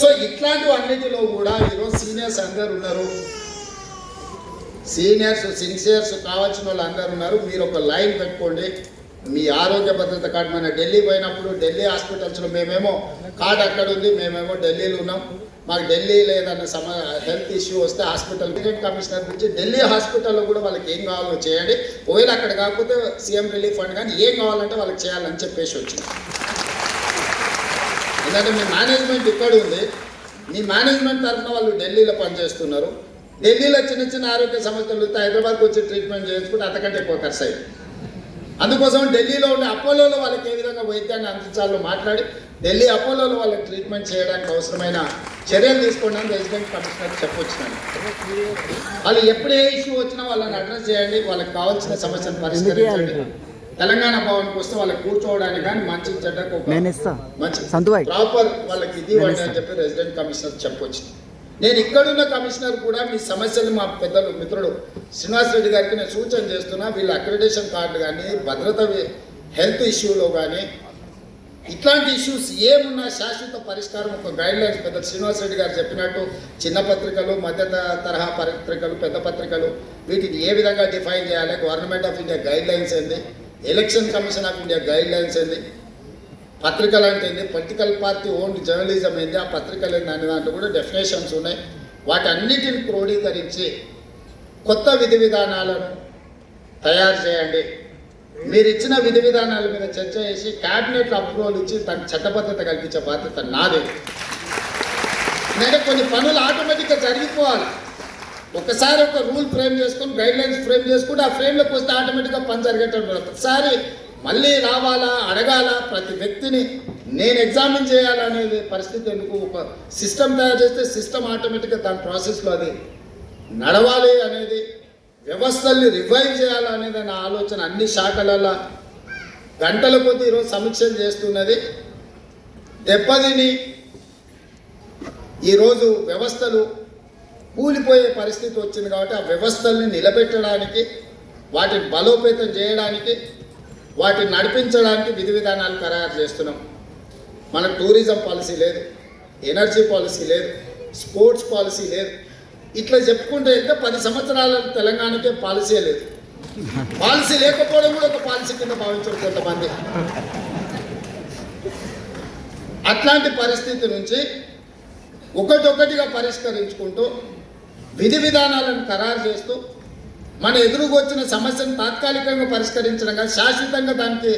So ఇట్లాంటి అన్నిటిలో కూడా ఈరోజు సీనియర్స్ అందరు ఉన్నారు. సీనియర్స్ సిన్సియర్స్ కావాల్సిన వాళ్ళు అందరు ఉన్నారు. మీరు ఒక లైన్ పెట్టుకోండి. మీ ఆరోగ్య భద్రత కార్డు. మన ఢిల్లీ పోయినప్పుడు ఢిల్లీ హాస్పిటల్స్లో మేమేమో కార్డు అక్కడ ఉంది. మేమేమో ఢిల్లీలో ఉన్నాం. మాకు ఢిల్లీ లేదన్న సమ హెల్త్ ఇష్యూ వస్తే హాస్పిటల్ క్రికెట్ కమిషనర్ నుంచి ఢిల్లీ హాస్పిటల్లో కూడా వాళ్ళకి ఏం కావాలో చేయండి. ఒకవేళ అక్కడ కాకపోతే సీఎం రిలీఫ్ ఫండ్ కానీ ఏం కావాలంటే వాళ్ళకి చేయాలని చెప్పేసి వచ్చింది. ఎందుకంటే మీ మేనేజ్మెంట్ ఇక్కడ ఉంది. మీ మేనేజ్మెంట్ తరఫున వాళ్ళు ఢిల్లీలో పనిచేస్తున్నారు. ఢిల్లీలో చిన్న చిన్న ఆరోగ్య సమస్యలు వస్తే హైదరాబాద్కి వచ్చి ట్రీట్మెంట్ చేయించుకుంటే అంతకంటే ఎక్కువ ఖర్చు అయింది అందుకోసం ఢిల్లీలో ఉండే అపోలోలో వాళ్ళకి ఏ విధంగా వైద్యాన్ని అందించాలో మాట్లాడి ఢిల్లీ అపోలోలో వాళ్ళకి ట్రీట్మెంట్ చేయడానికి అవసరమైన చర్యలు తీసుకోండి అని రెసిడెంట్ కమిషనర్ చెప్పొచ్చినాను వాళ్ళు ఎప్పుడు ఏ ఇష్యూ వచ్చినా వాళ్ళని అడ్రస్ చేయండి వాళ్ళకి కావాల్సిన సమస్యను పరిష్కరించండి. తెలంగాణ భవన్కి వస్తే వాళ్ళకి కూర్చోవడానికి కానీ మంచి చెడ్డకు మంచి. ప్రాపర్ వాళ్ళకి ఇది అని చెప్పి రెసిడెంట్ కమిషనర్ చెప్పొచ్చు. నేను ఇక్కడున్న కమిషనర్ కూడా మీ సమస్యలు మా పెద్దలు మిత్రుడు శ్రీనివాస్ రెడ్డి గారికి నేను సూచన చేస్తున్నా వీళ్ళ అక్రిడేషన్ కార్డు కానీ భద్రత హెల్త్ ఇష్యూలో కానీ ఇట్లాంటి ఇష్యూస్ ఏమున్నా శాశ్వత పరిష్కారం ఒక గైడ్ లైన్స్ పెద్ద శ్రీనివాస్ రెడ్డి గారు చెప్పినట్టు చిన్న పత్రికలు మధ్య తరహా పత్రికలు పెద్ద పత్రికలు వీటిని ఏ విధంగా డిఫైన్ చేయాలి government of India guidelines ఏంది? Election commission of India guidelines ఏంది? పత్రికలు అంటే ఏంది? పొలిటికల్ పార్టీ ఓన్ జర్నలిజం ఏంది? ఆ పత్రికలు ఏంది అనే దాంట్లో కూడా డెఫినేషన్స్ ఉన్నాయి. వాటన్నిటిని క్రోడీకరించి కొత్త విధి విధానాలను తయారు చేయండి. మీరు ఇచ్చిన విధి విధానాల మీద చర్చ చేసి క్యాబినెట్ అప్రూవల్ ఇచ్చి దానికి చట్టబద్ధత కల్పించే బాధ్యత నాదే. ఎందుకంటే కొన్ని పనులు ఆటోమేటిక్గా జరిగిపోవాలి. ఒకసారి ఒక రూల్ ఫ్రేమ్ చేసుకొని గైడ్ లైన్స్ ఫ్రేమ్ చేసుకుంటే ఆ ఫ్రేమ్లోకి వస్తే ఆటోమేటిక్గా పని జరిగేటట్టు ప్రతిసారి మళ్ళీ రావాలా అడగాల ప్రతి వ్యక్తిని నేను ఎగ్జామిన్ చేయాలనేది పరిస్థితి ఎందుకు? ఒక సిస్టమ్ తయారు చేస్తే సిస్టమ్ ఆటోమేటిక్గా దాని ప్రాసెస్లో అది నడవాలి అనేది వ్యవస్థల్ని రివైవ్ చేయాలనేది నా ఆలోచన అన్ని శాఖలలో గంటల కొద్ది ఈరోజు సమీక్షలు చేస్తున్నది. దెబ్బతిని ఈరోజు వ్యవస్థలు కూలిపోయే పరిస్థితి వచ్చింది కాబట్టి ఆ వ్యవస్థల్ని నిలబెట్టడానికి వాటిని బలోపేతం చేయడానికి వాటిని నడిపించడానికి విధి విధానాలు ఖరారు చేస్తున్నాం. మనకు టూరిజం పాలసీ లేదు ఎనర్జీ పాలసీ లేదు స్పోర్ట్స్ పాలసీ లేదు. ఇట్లా చెప్పుకుంటే ఇంకా పది సంవత్సరాల తెలంగాణకే పాలసీ లేదు. పాలసీ లేకపోవడం కూడా ఒక పాలసీ కింద భావించరు కొంతమంది. అట్లాంటి పరిస్థితి నుంచి ఒకటొకటిగా పరిష్కరించుకుంటూ విధి విధానాలను ఖరారు చేస్తూ మన ఎదురుకు వచ్చిన సమస్యను తాత్కాలికంగా పరిష్కరించడం శాశ్వతంగా దానికి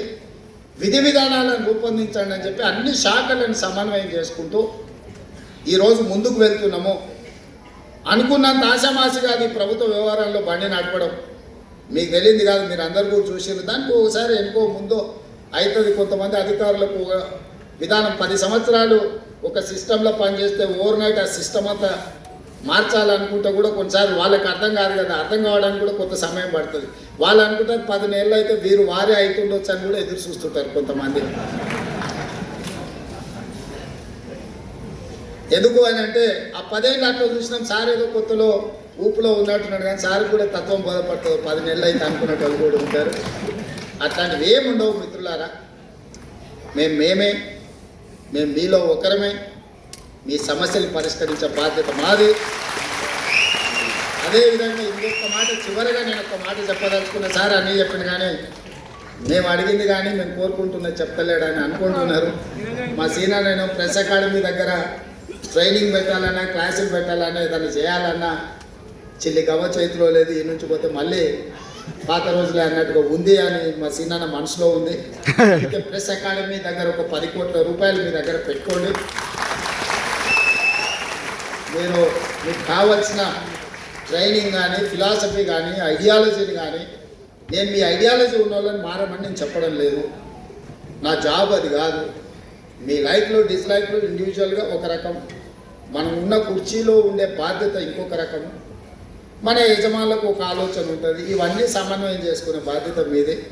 విధి విధానాలను రూపొందించండి అని చెప్పి అన్ని శాఖలను సమన్వయం చేసుకుంటూ ఈరోజు ముందుకు వెళ్తున్నాము. అనుకున్నంత ఆశామాసిగా అది ప్రభుత్వ వ్యవహారాల్లో బండి నడపడం మీకు తెలియదు కాదు మీరు అందరు కూడా చూసారు దానికి ఒకసారి ఎనుకో ముందో అవుతుంది. కొంతమంది అధికారులకు ఒక విధానం పది సంవత్సరాలు ఒక సిస్టంలో పనిచేస్తే ఓవర్ నైట్ ఆ సిస్టమ్ అంతా మార్చాలనుకుంటే కూడా కొన్నిసార్లు వాళ్ళకి అర్థం కాదు కదా అర్థం కావడానికి కూడా కొంత సమయం పడుతుంది. వాళ్ళు అనుకుంటారు పది నెలలు అయితే వీరు వారే అవుతుండొచ్చు అని కూడా ఎదురు చూస్తుంటారు కొంతమంది. ఎందుకు అని అంటే ఆ పదేళ్ళు అట్లా చూసినాం సార్ ఏదో కొత్తలో ఊపులో ఉన్నట్టున్నాడు కానీ సార్ కూడా తత్వం బోధపడుతుంది పది నెలలు అయితే అనుకున్నట్టు కూడా ఉంటారు. అట్లాంటివి ఏమి ఉండవు మిత్రులారా? మేము మేమే మేము మీలో ఒకరమే మీ సమస్యలు పరిష్కరించే బాధ్యత మాది. అదేవిధంగా ఇంకొక మాట చివరిగా నేను ఒక మాట చెప్పదలుచుకున్న సార్ అన్నీ చెప్పిన కానీ మేము అడిగింది కానీ మేము కోరుకుంటున్నది చెప్తలేడని అనుకుంటున్నారు. మా సీనియర్ నేను ప్రెస్ అకాడమీ దగ్గర ట్రైనింగ్ పెట్టాలన్నా క్లాసులు పెట్టాలన్నా ఏదైనా చేయాలన్నా చిల్లి గవ్వ చేతిలో లేదు ఈ నుంచి పోతే మళ్ళీ పాత రోజులే అన్నట్టుగా ఉంది అని మా సీనాన్న మనసులో ఉంది. ప్రెస్ అకాడమీ దగ్గర ఒక పది కోట్ల రూపాయలు మీ దగ్గర పెట్టుకోండి. మీరు మీకు కావలసిన ట్రైనింగ్ కానీ ఫిలాసఫీ కానీ ఐడియాలజీని కానీ నేను మీ ఐడియాలజీ ఉన్న వాళ్ళని మారమని నేను చెప్పడం లేదు. నా జాబ్ అది కాదు. మీ లైఫ్లో డిస్లైఫ్లో ఇండివిజువల్గా ఒక రకం. మనం ఉన్న కుర్చీలో ఉండే బాధ్యత ఇంకొక రకం. మన యజమానులకు ఒక ఆలోచన ఉంటుంది. ఇవన్నీ సమన్వయం చేసుకునే బాధ్యత మీదే.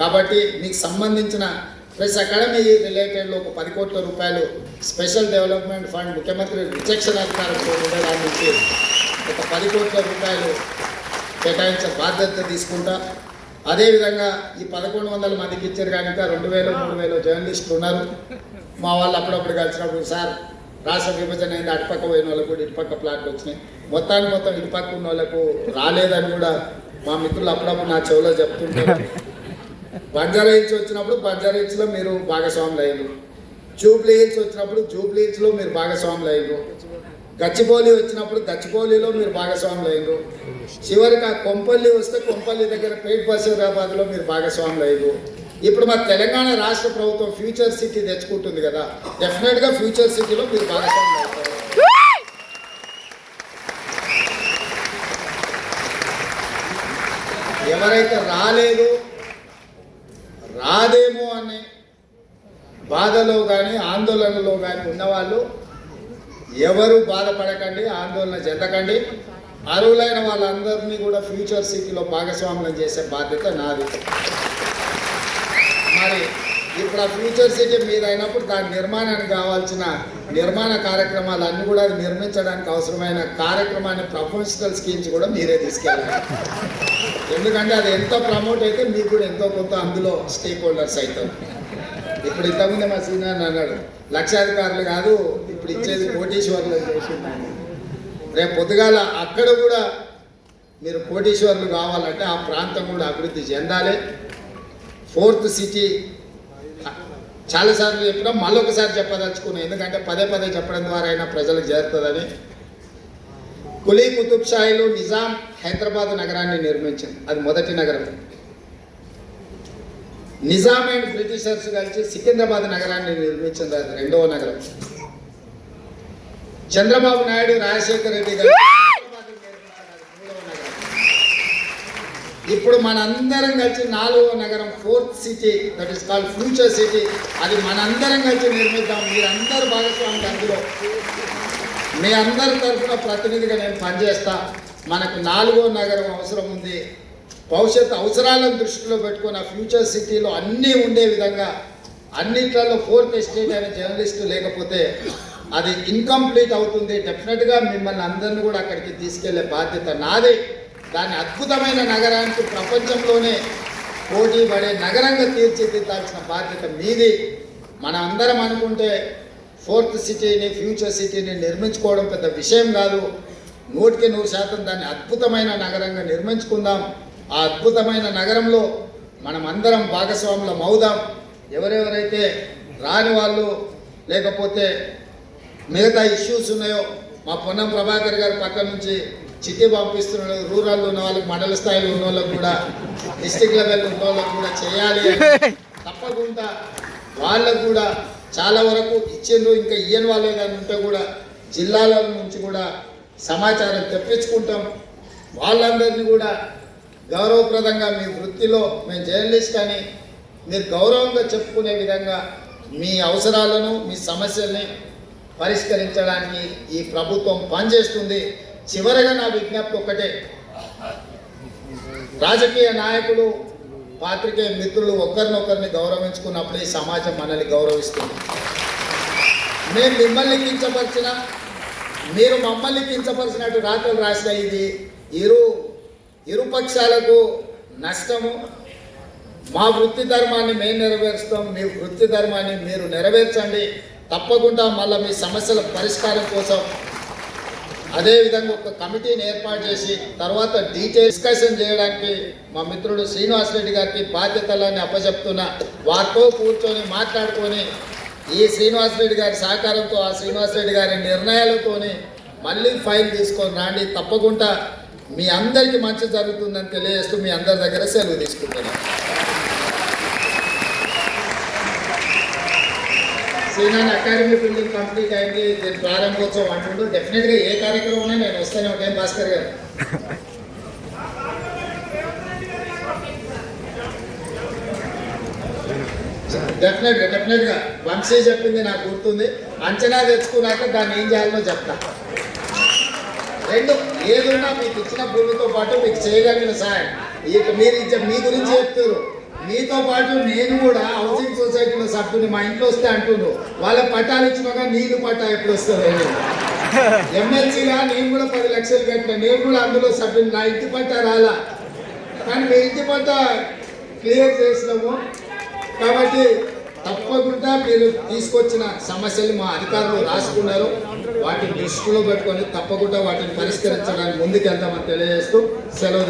కాబట్టి మీకు సంబంధించిన ప్లస్ అకాడమీ రిలేటెడ్ ఒక పది కోట్ల రూపాయలు స్పెషల్ డెవలప్మెంట్ ఫండ్ ముఖ్యమంత్రి రిజెక్షన్ అధికారంతో ఉండడానికి నుంచి ఒక పది కోట్ల రూపాయలు కేటాయించే బాధ్యత తీసుకుంటా. అదేవిధంగా ఈ పదకొండు వందల మందికి ఇచ్చారు కనుక రెండు వేలు మూడు వేలు జర్నలిస్టులు ఉన్నారు. మా వాళ్ళు అప్పుడప్పుడు కలిసినప్పుడు సార్ రాష్ట్ర విభజన అయింది అటుపక్క పోయిన వాళ్ళకు కూడా ఇటుపక్క ప్లాట్లు వచ్చినాయి. మొత్తానికి మొత్తం ఇటుపక్క ఉన్న వాళ్ళకు రాలేదని కూడా మా మిత్రులు అప్పుడప్పుడు నా చెవిలో చెప్తుంటారు. బంజారా హిల్స్ వచ్చినప్పుడు బంజారా హిల్స్లో మీరు భాగస్వాములు అయ్యారు. జూబ్లీ హిల్స్ వచ్చినప్పుడు జూబ్లీ హిల్స్లో మీరు భాగస్వాములు అయ్యారు. గచ్చిబౌలి వచ్చినప్పుడు గచ్చిపోలిలో మీరు భాగస్వాములు అయ్యారు. చివరికి ఆ కొంపల్లి వస్తే కొంపల్లి దగ్గర పేట్ బసీరాబాద్లో మీరు భాగస్వాములు అయ్యారు. ఇప్పుడు మా తెలంగాణ రాష్ట్ర ప్రభుత్వం ఫ్యూచర్ సిటీ తెచ్చుకుంటుంది కదా డెఫినెట్గా ఫ్యూచర్ సిటీలో మీరు భాగస్వాములు అవుతారు ఎవరైతే రాలేదు రాదేమో అనే బాధలో కానీ ఆందోళనలో కానీ ఉన్నవాళ్ళు ఎవరు బాధపడకండి ఆందోళన చెందకండి. అర్హులైన వాళ్ళందరినీ కూడా ఫ్యూచర్ సిటీలో భాగస్వామ్యం చేసే బాధ్యత నాది. మరి ఇప్పుడు ఆ ఫ్యూచర్ సిటీ మీద అయినప్పుడు దాని నిర్మాణానికి కావాల్సిన నిర్మాణ కార్యక్రమాలు అన్ని కూడా నిర్మించడానికి అవసరమైన కార్యక్రమాన్ని ప్రొఫెషనల్ స్కీమ్స్ కూడా మీరే తీసుకెళ్ళాలి. ఎందుకంటే అది ఎంతో ప్రమోట్ అయితే మీకు కూడా ఎంతో కొంత అందులో స్టేక్ హోల్డర్స్ అవుతారు. ఇప్పుడు ఇంతకుముందే మా సీనియర్ అన్నాడు లక్షాధికారులు కాదు ఇప్పుడు ఇచ్చేది కోటీశ్వర్లు. అని రేపు పొద్దుగాల అక్కడ కూడా మీరు కోటీశ్వర్లు కావాలంటే ఆ ప్రాంతం కూడా అభివృద్ధి చెందాలి. ఫోర్త్ సిటీ చాలాసార్లు చెప్పినా మళ్ళొకసారి చెప్పదలుచుకున్నాను ఎందుకంటే పదే పదే చెప్పడం ద్వారా అయినా ప్రజలకు చేరుతుందని. కులీ కుతుబ్ షాయిలో నిజాం హైదరాబాద్ నగరాన్ని నిర్మించింది అది మొదటి నగరం. నిజాం అండ్ బ్రిటిషర్స్ కలిసి సికింద్రాబాద్ నగరాన్ని నిర్మించింది అది రెండవ నగరం. చంద్రబాబు నాయుడు రాజశేఖర రెడ్డి గారు హైదరాబాద్ని నిర్మించారు, అది మూడవ నగరం. ఇప్పుడు మనందరం కలిసి నాలుగో నగరం fourth city that is called future city అది మనందరం కలిసి నిర్మిద్దాం. మీరందరూ భాగస్వామి అందులో. మీ అందరి తరఫున ప్రతినిధిగా నేను పనిచేస్తా. మనకు నాలుగో నగరం అవసరం ఉంది. భవిష్యత్ అవసరాలను దృష్టిలో పెట్టుకుని ఆ ఫ్యూచర్ సిటీలో అన్నీ ఉండే విధంగా అన్నిట్లలో ఫోర్త్ ఎస్టేట్ అనే జర్నలిస్టు లేకపోతే అది ఇన్కంప్లీట్ అవుతుంది. డెఫినెట్గా మిమ్మల్ని అందరిని కూడా అక్కడికి తీసుకెళ్ళే బాధ్యత నాదే. దాని అద్భుతమైన నగరానికి ప్రపంచంలోనే పోటీ పడే నగరంగా తీర్చిదిద్దాల్సిన బాధ్యత మీది. మన అందరం అనుకుంటే ఫోర్త్ సిటీని ఫ్యూచర్ సిటీని నిర్మించుకోవడం పెద్ద విషయం కాదు. నూటికి నూరు శాతం దాన్ని అద్భుతమైన నగరంగా నిర్మించుకుందాం. ఆ అద్భుతమైన నగరంలో మనం అందరం భాగస్వాములం అవుదాం. ఎవరెవరైతే రాని వాళ్ళు లేకపోతే మిగతా ఇష్యూస్ ఉన్నాయో మా పొన్నం ప్రభాకర్ గారి పక్క నుంచి చిట్టి పంపిస్తున్నాడు రూరల్ ఉన్న వాళ్ళకి మండల స్థాయిలో ఉన్న వాళ్ళకి కూడా డిస్టిక్ లెవెల్ ఉన్న వాళ్ళకి కూడా చేయాలి తప్పకుండా వాళ్ళకు కూడా చాలా వరకు ఇచ్చిండ్రు. ఇంకా ఇయ్యని వాళ్ళే కానీ ఉంటే కూడా జిల్లాల నుంచి కూడా సమాచారం తెప్పించుకుంటాం. వాళ్ళందరినీ కూడా గౌరవప్రదంగా మీ వృత్తిలో మేము జర్నలిస్ట్ అని మీరు గౌరవంగా చెప్పుకునే విధంగా మీ అవసరాలను మీ సమస్యల్ని పరిష్కరించడానికి ఈ ప్రభుత్వం పనిచేస్తుంది. చివరగా నా విజ్ఞప్తి ఒక్కటే. రాజకీయ నాయకులు పాత్రికేయ మిత్రులు ఒకరినొకరిని గౌరవించుకున్నప్పుడు ఈ సమాజం మనల్ని గౌరవిస్తుంది. మేము మిమ్మల్ని కించపరిచిన మీరు మమ్మల్ని కించపరిచినట్టు రాత్రులు రాసిన ఇది ఇరు ఇరు పక్షాలకు నష్టము. మా వృత్తి ధర్మాన్ని మేము నెరవేరుస్తాం మీ వృత్తి ధర్మాన్ని మీరు నెరవేర్చండి. తప్పకుండా మళ్ళీ మీ సమస్యల పరిష్కారం కోసం అదేవిధంగా ఒక కమిటీని ఏర్పాటు చేసి తర్వాత డీటెయిల్ డిస్కషన్ చేయడానికి మా మిత్రుడు శ్రీనివాస్ రెడ్డి గారికి బాధ్యతలన్నీ అప్పచెప్తున్నా వారితో కూర్చొని మాట్లాడుకొని ఈ శ్రీనివాస్ రెడ్డి గారి సహకారంతో ఆ శ్రీనివాస్ రెడ్డి గారి నిర్ణయాలతోని మళ్ళీ ఫైల్ తీసుకొని రాండి. తప్పకుండా మీ అందరికీ మంచి జరుగుతుందని తెలియజేస్తూ మీ అందరి దగ్గర సెలవు తీసుకుంటున్నాను. శ్రీనాథ్ అకాడమీ బిల్డింగ్ కంప్లీట్ అయింది దీని ప్రారంభోత్సవం అంటుండు డెఫినెట్గా ఏ కార్యక్రమం ఉన్నా నేను వస్తానే ఉంటాను భాస్కర్ గారు? డెఫినెట్గా డెఫినెట్గా వంశీ చెప్పింది నాకు గుర్తుంది. అంచనా తెచ్చుకున్నాక దాన్ని ఏం చేయాలో చెప్తా. రెండు ఏదున్నా మీకు ఇచ్చిన భూమితో పాటు మీకు చేయగలిగిన సాయం. ఇక మీరు ఇచ్చే- మీ గురించి చెప్తారు నీతో పాటు నేను కూడా హౌసింగ్ సొసైటీలో సభ్యుని మా ఇంట్లో వస్తే అంటుండ్రు వాళ్ళ పట్టాలు ఇచ్చినాక నీళ్ళు పట్టా ఎప్పుడు వస్తుంది ఎమ్మెల్సీగా నేను కూడా పది లక్షలు కట్టిన నేను కూడా అందులో సభ్యుని నా ఇంటి పట్ట రాలా. కానీ మీ ఇంటి పట్ట క్లియర్ చేసినాము. కాబట్టి తప్పకుండా మీరు తీసుకొచ్చిన సమస్యలు మా అధికారులు రాసుకున్నారు. వాటిని దృష్టిలో పెట్టుకొని తప్పకుండా వాటిని పరిష్కరించడానికి ముందుకెళ్తామని తెలియజేస్తూ సెలవు